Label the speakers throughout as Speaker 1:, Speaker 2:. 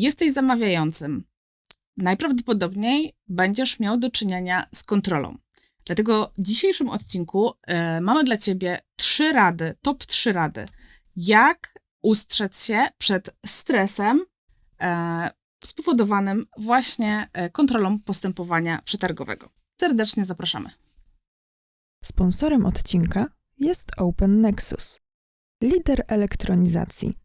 Speaker 1: jesteś zamawiającym, najprawdopodobniej będziesz miał do czynienia z kontrolą. Dlatego w dzisiejszym odcinku e, mamy dla Ciebie trzy rady, top trzy rady, jak ustrzec się przed stresem e, spowodowanym właśnie e, kontrolą postępowania przetargowego. Serdecznie zapraszamy.
Speaker 2: Sponsorem odcinka jest Open Nexus, lider elektronizacji.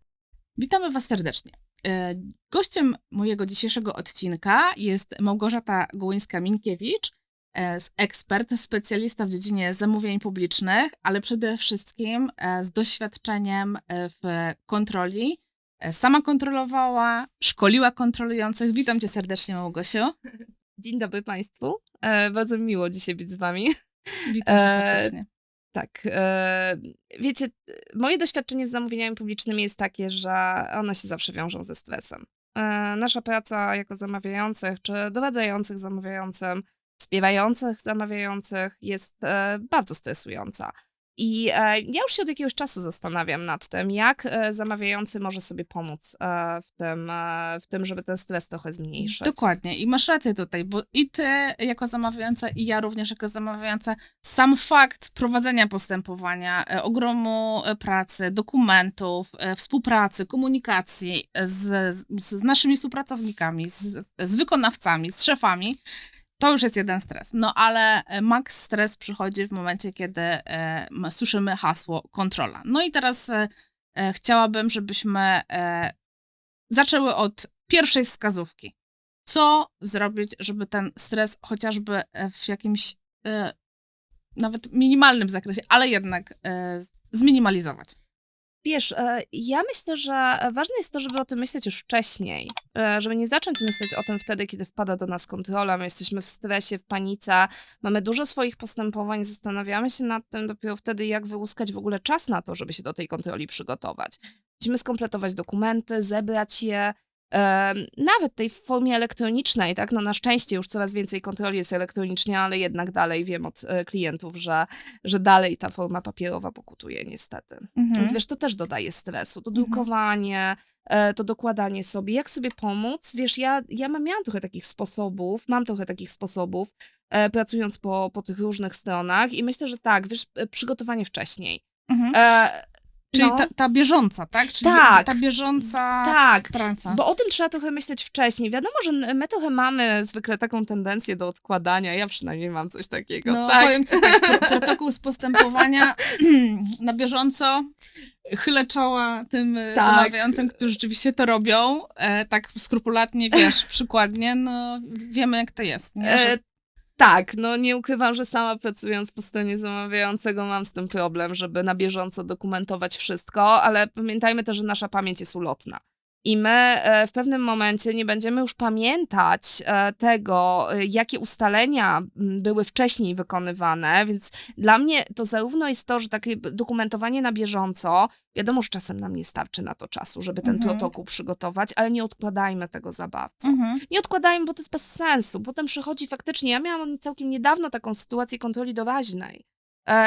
Speaker 1: Witamy Was serdecznie. E, Gościem mojego dzisiejszego odcinka jest Małgorzata Gołyńska-Minkiewicz, e, ekspert, specjalista w dziedzinie zamówień publicznych, ale przede wszystkim e, z doświadczeniem w kontroli. Sama kontrolowała, szkoliła kontrolujących. Witam Cię serdecznie, Małgosiu.
Speaker 3: Dzień dobry Państwu. Bardzo mi miło dzisiaj być z Wami.
Speaker 1: Witam Cię serdecznie.
Speaker 3: Tak. E, wiecie, moje doświadczenie w zamówieniami publicznymi jest takie, że one się zawsze wiążą ze stresem. E, nasza praca jako zamawiających, czy doradzających zamawiającym, wspierających zamawiających jest e, bardzo stresująca. I e, ja już się od jakiegoś czasu zastanawiam nad tym, jak e, zamawiający może sobie pomóc e, w, tym, e, w tym, żeby ten stres trochę zmniejszyć.
Speaker 1: Dokładnie. I masz rację tutaj, bo i ty jako zamawiająca, i ja również jako zamawiająca, sam fakt prowadzenia postępowania, e, ogromu e, pracy, dokumentów, współpracy, komunikacji z, z, z naszymi współpracownikami, z, z wykonawcami, z szefami, to już jest jeden stres. No ale e, max stres przychodzi w momencie, kiedy e, słyszymy hasło kontrola. No i teraz e, e, chciałabym, żebyśmy e, zaczęły od pierwszej wskazówki. Co zrobić, żeby ten stres chociażby e, w jakimś nawet minimalnym zakresie, ale jednak zminimalizować?
Speaker 3: Wiesz, e, ja myślę, że ważne jest to, żeby o tym myśleć już wcześniej, e, żeby nie zacząć myśleć o tym wtedy, kiedy wpada do nas kontrola, my jesteśmy w stresie, w panice, mamy dużo swoich postępowań, zastanawiamy się nad tym dopiero wtedy, jak wyłuskać w ogóle czas na to, żeby się do tej kontroli przygotować. Musimy skompletować dokumenty, zebrać je, e, nawet tej w formie elektronicznej, tak? No na szczęście już coraz więcej kontroli jest elektronicznie, ale jednak dalej wiem od e, klientów, że, że dalej ta forma papierowa pokutuje niestety.
Speaker 1: Mhm.
Speaker 3: Więc wiesz, to też dodaje stresu. To
Speaker 1: Mhm.
Speaker 3: drukowanie, e, to dokładanie sobie. Jak sobie pomóc? Wiesz, ja, ja miałam trochę takich sposobów, mam trochę takich sposobów, e, pracując po, po tych różnych stronach i myślę, że tak, wiesz, przygotowanie wcześniej.
Speaker 1: Mhm.
Speaker 3: E,
Speaker 1: Czyli
Speaker 3: no,
Speaker 1: ta, ta bieżąca, tak? Czyli
Speaker 3: Tak.
Speaker 1: ta bieżąca
Speaker 3: tak.
Speaker 1: praca.
Speaker 3: Bo o tym trzeba trochę myśleć wcześniej. Wiadomo, że my trochę mamy zwykle taką tendencję do odkładania. Ja przynajmniej mam coś takiego.
Speaker 1: No,
Speaker 3: tak.
Speaker 1: powiem ci tak, pro, protokół z postępowania na bieżąco chylę czoła tym e,
Speaker 3: Tak.
Speaker 1: zamawiającym, którzy rzeczywiście to robią, e, tak skrupulatnie, wiesz, przykładnie, no wiemy jak to jest, nie? Że
Speaker 3: E, tak, no nie ukrywam, że sama pracując po stronie zamawiającego mam z tym problem, żeby na bieżąco dokumentować wszystko, ale pamiętajmy też, że nasza pamięć jest ulotna. I my e, w pewnym momencie nie będziemy już pamiętać e, tego, e, jakie ustalenia m, były wcześniej wykonywane, więc dla mnie to zarówno jest to, że takie dokumentowanie na bieżąco, wiadomo, że czasem nam nie starczy na to czasu, żeby ten
Speaker 1: Mhm.
Speaker 3: protokół przygotować, ale nie odkładajmy tego za bardzo
Speaker 1: mhm.
Speaker 3: nie odkładajmy, bo to jest bez sensu. Potem przychodzi faktycznie, ja miałam całkiem niedawno taką sytuację kontroli doraźnej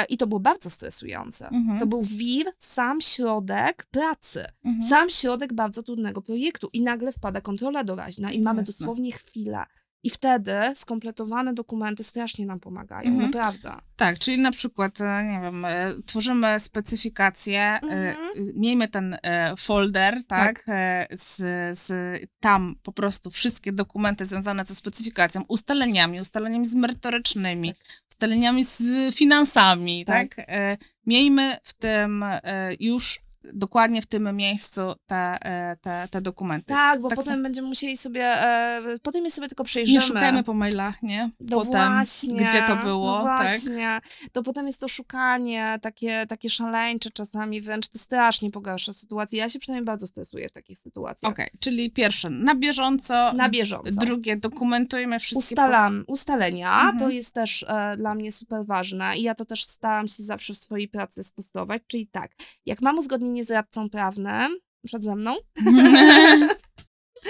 Speaker 3: i to było bardzo stresujące.
Speaker 1: Mhm.
Speaker 3: To był wir, sam środek pracy,
Speaker 1: Mhm.
Speaker 3: sam środek bardzo trudnego projektu i nagle wpada kontrola doraźna i mamy
Speaker 1: Jasne.
Speaker 3: dosłownie chwilę. I wtedy skompletowane dokumenty strasznie nam pomagają,
Speaker 1: Mhm.
Speaker 3: naprawdę.
Speaker 1: Tak, czyli na przykład, e, nie wiem, e, tworzymy specyfikację, e,
Speaker 3: Mhm.
Speaker 1: e, miejmy ten e, folder, tak, e, z, z tam po prostu wszystkie dokumenty związane ze specyfikacją, ustaleniami, ustaleniami z merytorycznymi, ustaleniami z finansami, tak,
Speaker 3: Tak.
Speaker 1: E, miejmy w tym e, już dokładnie w tym miejscu te, e, te, te dokumenty.
Speaker 3: Tak, bo
Speaker 1: Tak
Speaker 3: potem będziemy musieli sobie, e, potem je sobie tylko
Speaker 1: Nie
Speaker 3: przejrzymy.
Speaker 1: szukajmy po mailach, nie?
Speaker 3: No
Speaker 1: Potem,
Speaker 3: właśnie,
Speaker 1: gdzie to było,
Speaker 3: no
Speaker 1: tak?
Speaker 3: właśnie. To potem jest to szukanie takie, takie szaleńcze czasami, wręcz to strasznie pogarsza sytuację. Ja się przynajmniej bardzo stresuję w takich sytuacjach.
Speaker 1: Okej, czyli pierwsze, na bieżąco,
Speaker 3: Na bieżąco.
Speaker 1: Drugie, dokumentujmy wszystkie
Speaker 3: Ustalam, ustalenia,
Speaker 1: Mhm.
Speaker 3: to jest też e, dla mnie super ważne i ja to też staram się zawsze w swojej pracy stosować, czyli tak, jak mam uzgodnienie z radcą prawnym, przed ze mną,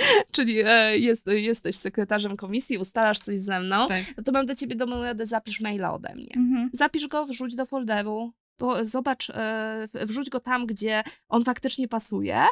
Speaker 3: czyli e, jest, jesteś sekretarzem komisji, ustalasz coś ze mną,
Speaker 1: tak.
Speaker 3: no to mam do ciebie dobrą radę, zapisz maila ode mnie.
Speaker 1: Mhm.
Speaker 3: Zapisz go, wrzuć do folderu, bo zobacz, e, wrzuć go tam, gdzie on faktycznie pasuje,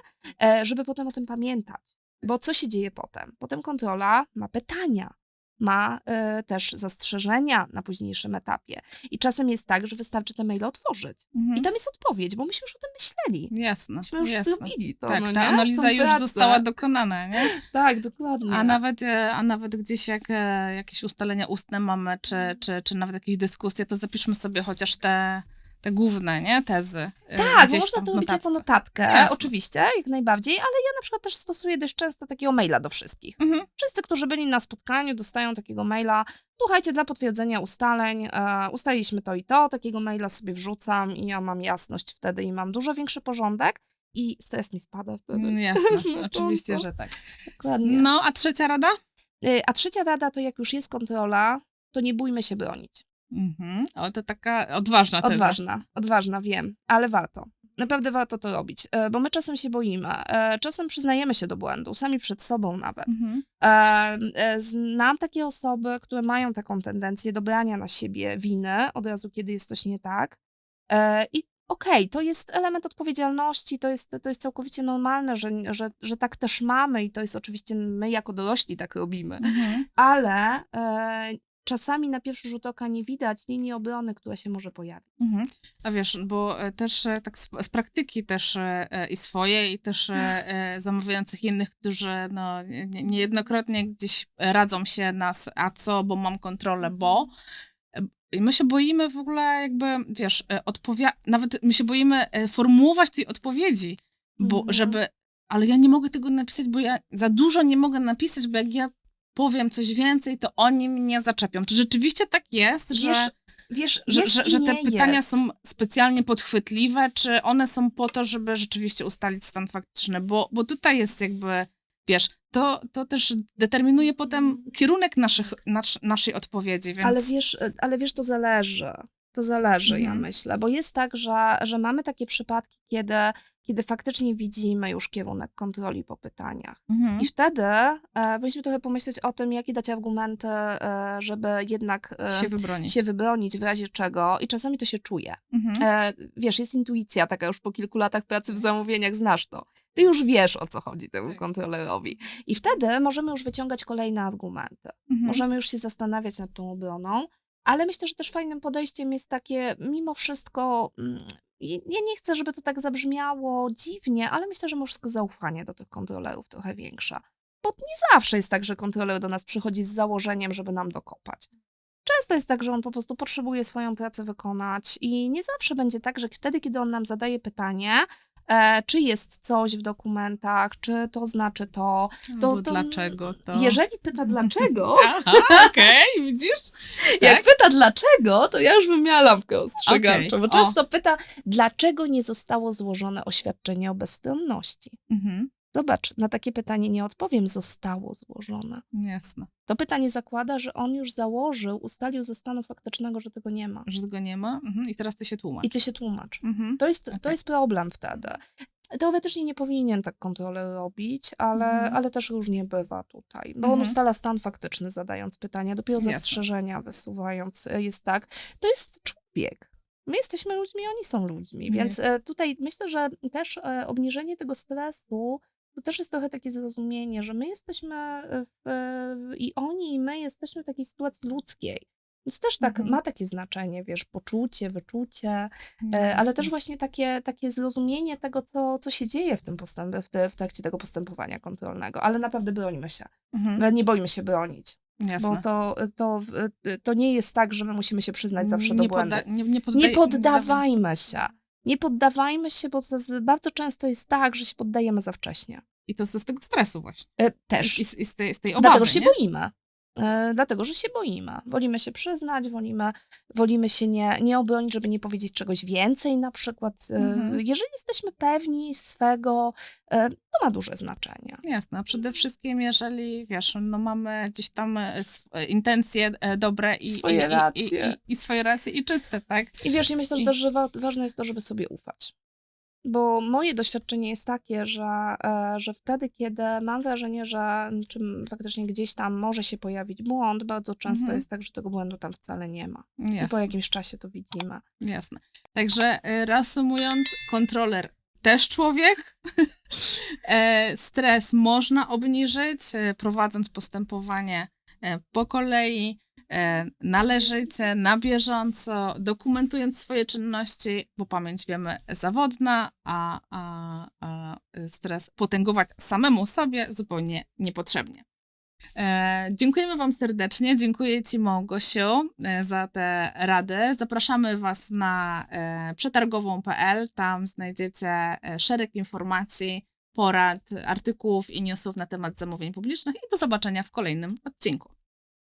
Speaker 3: e, żeby potem o tym pamiętać. Bo co się dzieje potem? Potem kontrola ma pytania, ma e, też zastrzeżenia na późniejszym etapie. I czasem jest tak, że wystarczy te maile otworzyć.
Speaker 1: Mhm.
Speaker 3: I tam jest odpowiedź, bo myśmy już o tym myśleli.
Speaker 1: Jasne,
Speaker 3: Myśmy już
Speaker 1: jasne.
Speaker 3: zrobili to,
Speaker 1: Tak,
Speaker 3: no
Speaker 1: ta
Speaker 3: nie?
Speaker 1: analiza
Speaker 3: Tą
Speaker 1: już
Speaker 3: pracę.
Speaker 1: została dokonana, nie?
Speaker 3: Tak, dokładnie.
Speaker 1: A nawet, e, a nawet gdzieś jak e, jakieś ustalenia ustne mamy, czy, czy, czy nawet jakieś dyskusje, to zapiszmy sobie chociaż te, te główne, nie? Tezy. e,
Speaker 3: Tak, bo można to robić jako notatkę,
Speaker 1: Jasne.
Speaker 3: oczywiście, jak najbardziej, ale ja na przykład też stosuję dość często takiego maila do wszystkich.
Speaker 1: Mhm.
Speaker 3: Wszyscy, którzy byli na spotkaniu, dostają takiego maila. Słuchajcie, dla potwierdzenia ustaleń, e, ustaliliśmy to i to, takiego maila sobie wrzucam i ja mam jasność wtedy i mam dużo większy porządek i stres mi spada wtedy.
Speaker 1: Mm, Jasne, oczywiście, że tak.
Speaker 3: Dokładnie.
Speaker 1: No, a trzecia rada?
Speaker 3: Y, A trzecia rada to jak już jest kontrola, to nie bójmy się bronić.
Speaker 1: Mhm. O, to taka odważna teza.
Speaker 3: Odważna, odważna, wiem, ale warto. Naprawdę warto to robić, e, bo my czasem się boimy. e, Czasem przyznajemy się do błędu, sami przed sobą nawet.
Speaker 1: Mhm.
Speaker 3: E, Znam takie osoby, które mają taką tendencję do brania na siebie winy od razu, kiedy jest coś nie tak. I okej, to jest element odpowiedzialności, to jest, to jest całkowicie normalne, że, że, że tak też mamy i to jest oczywiście my jako dorośli tak robimy,
Speaker 1: Mhm.
Speaker 3: ale e, czasami na pierwszy rzut oka nie widać linii obrony, która się może pojawić.
Speaker 1: Mhm. A wiesz, bo e, też e, tak z, z praktyki też e, e, i swoje, i też e, zamawiających innych, którzy no, nie- niejednokrotnie gdzieś radzą się nas, a co, bo mam kontrolę, bo. E, I my się boimy w ogóle jakby, wiesz, odpowia- nawet my się boimy formułować tej odpowiedzi, bo
Speaker 3: Mhm.
Speaker 1: żeby, ale ja nie mogę tego napisać, bo ja za dużo nie mogę napisać, bo jak ja powiem coś więcej, to oni mnie zaczepią. Czy rzeczywiście tak jest, że
Speaker 3: Wiesz,
Speaker 1: że, że, że te pytania
Speaker 3: jest.
Speaker 1: są specjalnie podchwytliwe, czy one są po to, żeby rzeczywiście ustalić stan faktyczny? Bo, bo tutaj jest jakby, wiesz, to, to też determinuje potem kierunek naszych, nasz, naszej odpowiedzi, więc...
Speaker 3: Ale wiesz, ale wiesz, to zależy. To zależy, ja
Speaker 1: Mhm.
Speaker 3: myślę, bo jest tak, że, że mamy takie przypadki, kiedy, kiedy faktycznie widzimy już kierunek kontroli po pytaniach.
Speaker 1: Mhm.
Speaker 3: I wtedy e, powinniśmy trochę pomyśleć o tym, jakie dać argumenty, e, żeby jednak e,
Speaker 1: się wybronić.
Speaker 3: się wybronić w razie czego. I czasami to się czuje.
Speaker 1: Mhm.
Speaker 3: E, wiesz, jest intuicja taka już po kilku latach pracy w zamówieniach, znasz to. Ty już wiesz, o co chodzi temu
Speaker 1: Tak.
Speaker 3: kontrolerowi. I wtedy możemy już wyciągać kolejne argumenty.
Speaker 1: Mhm.
Speaker 3: Możemy już się zastanawiać nad tą obroną, ale myślę, że też fajnym podejściem jest takie, mimo wszystko, mm, ja nie chcę, żeby to tak zabrzmiało dziwnie, ale myślę, że mimo wszystko zaufanie do tych kontrolerów trochę większe. Bo nie zawsze jest tak, że kontroler do nas przychodzi z założeniem, żeby nam dokopać. Często jest tak, że on po prostu potrzebuje swoją pracę wykonać i nie zawsze będzie tak, że wtedy, kiedy on nam zadaje pytanie, e, czy jest coś w dokumentach, czy to znaczy to. to-
Speaker 1: Albo
Speaker 3: to-
Speaker 1: dlaczego to...
Speaker 3: Jeżeli pyta dlaczego,
Speaker 1: Aha, okej, widzisz?
Speaker 3: Jak
Speaker 1: Tak?
Speaker 3: pyta dlaczego, to ja już bym miała lampkę ostrzegawczą,
Speaker 1: Okej,
Speaker 3: bo
Speaker 1: o.
Speaker 3: często pyta, dlaczego nie zostało złożone oświadczenie o bezstronności.
Speaker 1: Mhm.
Speaker 3: Zobacz, na takie pytanie nie odpowiem, zostało złożone.
Speaker 1: Jasne,
Speaker 3: To pytanie zakłada, że on już założył, ustalił ze stanu faktycznego, że tego nie ma.
Speaker 1: że tego nie ma mhm. i teraz ty się tłumacz.
Speaker 3: I ty się tłumacz.
Speaker 1: Mhm.
Speaker 3: To jest, to
Speaker 1: Okej.
Speaker 3: jest problem wtedy. Teoretycznie nie powinien tak kontroler robić, ale,
Speaker 1: Mhm.
Speaker 3: ale też różnie bywa tutaj, bo
Speaker 1: Mhm.
Speaker 3: on ustala stan faktyczny zadając pytania, dopiero
Speaker 1: Jasne.
Speaker 3: zastrzeżenia wysuwając. e, Jest tak. To jest człowiek. My jesteśmy ludźmi, oni są ludźmi,
Speaker 1: Nie.
Speaker 3: więc e, tutaj myślę, że też e, obniżenie tego stresu to też jest trochę takie zrozumienie, że my jesteśmy w, w, i oni i my jesteśmy w takiej sytuacji ludzkiej. Więc też tak
Speaker 1: Mhm.
Speaker 3: ma takie znaczenie, wiesz, poczucie, wyczucie, E, ale
Speaker 1: Jasne.
Speaker 3: też właśnie takie, takie zrozumienie tego, co, co się dzieje w tym postępie, w, te, w trakcie tego postępowania kontrolnego. Ale naprawdę bronimy się.
Speaker 1: Mhm.
Speaker 3: Nie boimy się bronić,
Speaker 1: Jasne.
Speaker 3: bo to, to, to nie jest tak, że my musimy się przyznać zawsze do
Speaker 1: nie,
Speaker 3: błędu.
Speaker 1: podda- nie, nie, poddaj-
Speaker 3: Nie poddawajmy się. Nie poddawajmy się, bo bardzo często jest tak, że się poddajemy za wcześnie.
Speaker 1: I to z tego stresu właśnie.
Speaker 3: E, Też.
Speaker 1: i, z- i z, tej, z tej obawy,
Speaker 3: Dlatego, się boimy. E, dlatego, że się boimy. Wolimy się przyznać, wolimy, wolimy się nie, nie obronić, żeby nie powiedzieć czegoś więcej na przykład. E,
Speaker 1: Mhm.
Speaker 3: Jeżeli jesteśmy pewni swego, e, to ma duże znaczenie.
Speaker 1: Jasne, przede wszystkim jeżeli, wiesz, no mamy gdzieś tam intencje dobre i,
Speaker 3: Swoje
Speaker 1: i,
Speaker 3: racje.
Speaker 1: i, i, i swoje racje i czyste, tak?
Speaker 3: I wiesz, i myślę, że też że wa- ważne jest to, żeby sobie ufać. Bo moje doświadczenie jest takie, że, e, że wtedy, kiedy mam wrażenie, że czym faktycznie gdzieś tam może się pojawić błąd, bardzo często
Speaker 1: Mhm.
Speaker 3: jest tak, że tego błędu tam wcale nie ma. I po
Speaker 1: Jasne,
Speaker 3: jakimś czasie to widzimy.
Speaker 1: jasne. Także e, reasumując, kontroler też człowiek. E, Stres można obniżyć, prowadząc postępowanie po kolei, należycie, na bieżąco, dokumentując swoje czynności, bo pamięć wiemy zawodna, a, a, a stres potęgować samemu sobie zupełnie niepotrzebnie. E, dziękujemy Wam serdecznie. Dziękuję Ci, Małgosiu, e, za te rady. Zapraszamy Was na e, przetargową.pl. Tam znajdziecie e, szereg informacji, porad, artykułów i newsów na temat zamówień publicznych. I do zobaczenia w kolejnym odcinku.